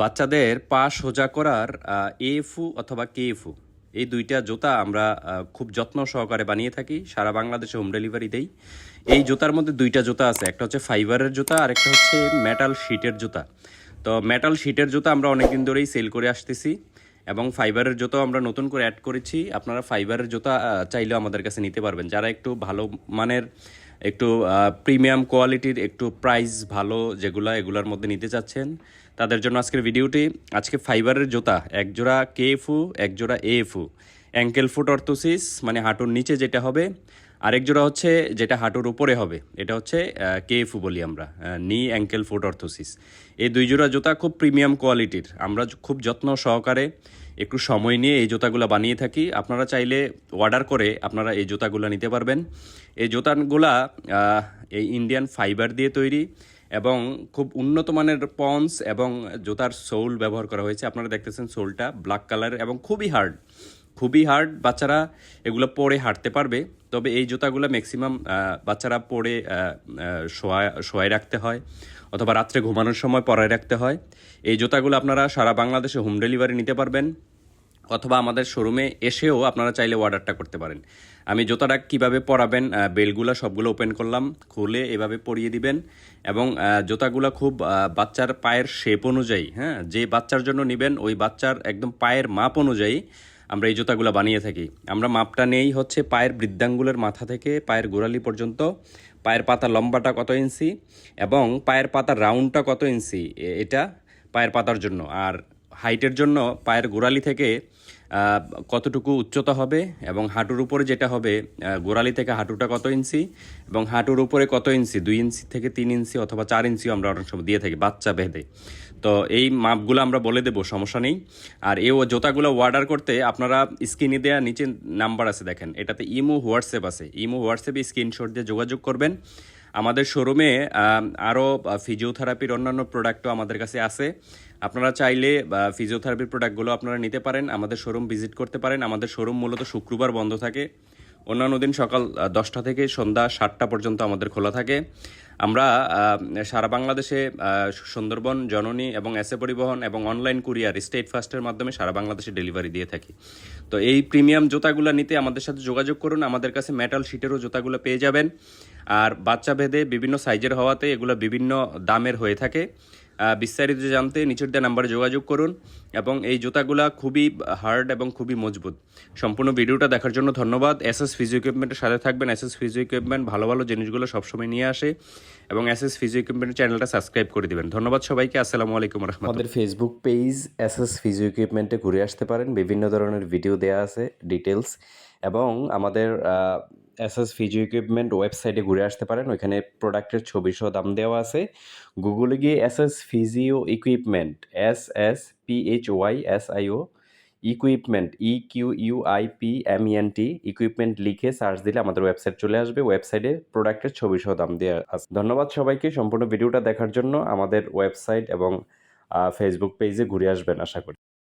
বাচ্চাদের পা সোজা করার এফু অথবা কেএফু এই দুইটা জুতা আমরা খুব যত্ন সহকারে বানিয়ে থাকি, সারা বাংলাদেশে হোম ডেলিভারি দেই। এই জুতার মধ্যে দুইটা জুতা আছে, একটা হচ্ছে ফাইবারের জুতা, আর একটা হচ্ছে মেটাল শিটের জুতা। তো মেটাল শিটের জুতা আমরা অনেকদিন ধরেই সেল করে আসতেছি, এবং ফাইবারের জুতো আমরা নতুন করে অ্যাড করেছি। আপনারা ফাইবারের জুতা চাইলেও আমাদের কাছে নিতে পারবেন। যারা একটু ভালো মানের একটু প্রিমিয়াম কোয়ালিটির একটু প্রাইস ভালো যেগুলো, এগুলোর মধ্যে নিতে চাচ্ছেন। তাদের জন্য আজকের ভিডিওটি আজকে ফাইবারের জুতা, এক জোড়া কেএফু এক জোড়া এএফু অ্যাঙ্কেল ফুট অর্থোসিস মানে হাঁটুর নিচে যেটা হবে আরেক জোড়া হচ্ছে যেটা হাঁটুর উপরে হবে, এটা হচ্ছে কেএফু বলি আমরা নি অ্যাঙ্কেল ফুট অর্থোসিস এই দুই জোড়া জুতা খুব প্রিমিয়াম কোয়ালিটির আমরা খুব যত্ন সহকারে একটু সময় নিয়ে এই জুতাগুলো বানিয়ে থাকি। আপনারা চাইলে অর্ডার করে আপনারা এই জুতাগুলো নিতে পারবেন। এই জুতাগুলা এই ইন্ডিয়ান ফাইবার দিয়ে তৈরি এবং খুব উন্নত মানের পন্স এবং জুতার সোল ব্যবহার করা হয়েছে। আপনারা দেখতেছেন সোলটা ব্ল্যাক কালার এবং খুবই হার্ড খুবই হার্ড বাচ্চারা এগুলো পরে হাঁটতে পারবে, তবে এই জুতাগুলো ম্যাক্সিমাম বাচ্চারা পরে শোয়া শোয়ায় রাখতে হয়, অথবা রাত্রে ঘুমানোর সময় পরায় রাখতে হয়। এই জুতাগুলো আপনারা সারা বাংলাদেশে হোম ডেলিভারি নিতে পারবেন, অথবা আমাদের শোরুমে এসেও আপনারা চাইলে অর্ডারটা করতে পারেন। আমি জুতাটা কীভাবে পরাবেন বেলগুলো সবগুলো ওপেন করলাম, খুলে এভাবে পরিয়ে দিবেন, এবং জুতাগুলো খুব বাচ্চার পায়ের শেপ অনুযায়ী হ্যাঁ যে বাচ্চার জন্য নেবেন, ওই বাচ্চার একদম পায়ের মাপ অনুযায়ী আমরা এই জুতাগুলো বানিয়ে থাকি। আমরা মাপটা নেই হচ্ছে পায়ের বৃদ্ধাঙ্গুলের মাথা থেকে, পায়ের গোড়ালি পর্যন্ত, পায়ের পাতা লম্বাটা কত ইঞ্চি এবং পায়ের পাতা রাউন্ডটা কত ইঞ্চি এটা পায়ের পাতার জন্য। আর হাইটের জন্য পায়ের গোড়ালি থেকে কতটুকু উচ্চতা হবে এবং হাঁটুর উপরে যেটা হবে গোড়ালি থেকে হাঁটুটা কত ইঞ্চি এবং হাঁটুর উপরে কত ইঞ্চি? দুই ইঞ্চি থেকে তিন ইঞ্চি অথবা চার ইঞ্চিও আমরা অনেক সময় দিয়ে থাকি, বাচ্চা ভেদে। তো এই মাপগুলো আমরা বলে দেবো, সমস্যা নেই। আর এই জোতাগুলো অর্ডার করতে আপনারা স্ক্রিনে দেওয়া নিচে নাম্বার আছে দেখেন, এটাতে ইমো হোয়াটসঅ্যাপ আছে। ইমো হোয়াটসঅ্যাপে স্ক্রিনশট দিয়ে যোগাযোগ করবেন। আমাদের শোরুমে আরও ফিজিওথেরাপির অন্যান্য প্রোডাক্টও আমাদের কাছে আছে। আপনারা চাইলে ফিজিওথেরাপির প্রোডাক্টগুলো আপনারা নিতে পারেন, আমাদের শোরুম ভিজিট করতে পারেন। আমাদের শোরুম মূলত শুক্রবার বন্ধ থাকে। অন্যান্য দিন সকাল দশটা থেকে সন্ধ্যা সাতটা পর্যন্ত আমাদের খোলা থাকে। আমরা সারা বাংলাদেশে সুন্দরবন, জননী এবং এসে পরিবহন এবং অনলাইন কুরিয়ার স্টেট ফাস্টের মাধ্যমে সারা বাংলাদেশে ডেলিভারি দিয়ে থাকি। তো এই প্রিমিয়াম জুতাগুলো নিতে আমাদের সাথে যোগাযোগ করুন। আমাদের কাছে মেটাল শিটেরও জুতাগুলো পেয়ে যাবেন। আর বাচ্চা ভেদে বিভিন্ন সাইজের হওয়াতে এগুলো বিভিন্ন দামের হয়ে থাকে। বিস্তারিত জানতে নিচের দেওয়া নাম্বারে যোগাযোগ করুন এবং এই জুতাগুলা খুবই হার্ড এবং খুবই মজবুত। সম্পূর্ণ ভিডিওটা দেখার জন্য ধন্যবাদ। এস এস ফিজিও ইকুইপমেন্টের সাথে থাকবেন। এস এস ফিজিও ইকুইপমেন্ট ভালো ভালো জিনিসগুলো সবসময় নিয়ে আসে এবং এস এস ফিজিও ইকুইপমেন্টের চ্যানেলটা সাবস্ক্রাইব করে দিবেন। ধন্যবাদ সবাইকে। আসসালামু আলাইকুম রহমতুল্লাহ। আমাদের Facebook page S S physio ইকুইপমেন্টে ঘুরে আসতে পারেন। বিভিন্ন ধরনের ভিডিও দেওয়া আছে ডিটেলস এবং আমাদের এসএস ফিজিও ইকুইপমেন্ট ওয়েবসাইটে ঘুরে আসতে পারেন। ওইখানে প্রোডাক্টের ছবি সহ দাম দেওয়া আছে। গুগলে গিয়ে SS physio equipment S S P H Y S I O equipment E Q U I P M N T equipment লিখে সার্চ দিলে আমাদের ওয়েবসাইট চলে আসবে। ওয়েবসাইটে প্রোডাক্টের ছবি সহ দাম দেওয়া আছে। ধন্যবাদ সবাইকে সম্পূর্ণ ভিডিওটা দেখার জন্য। আমাদের ওয়েবসাইট এবং ফেসবুক পেজে ঘুরে আসবেন, আশা করি।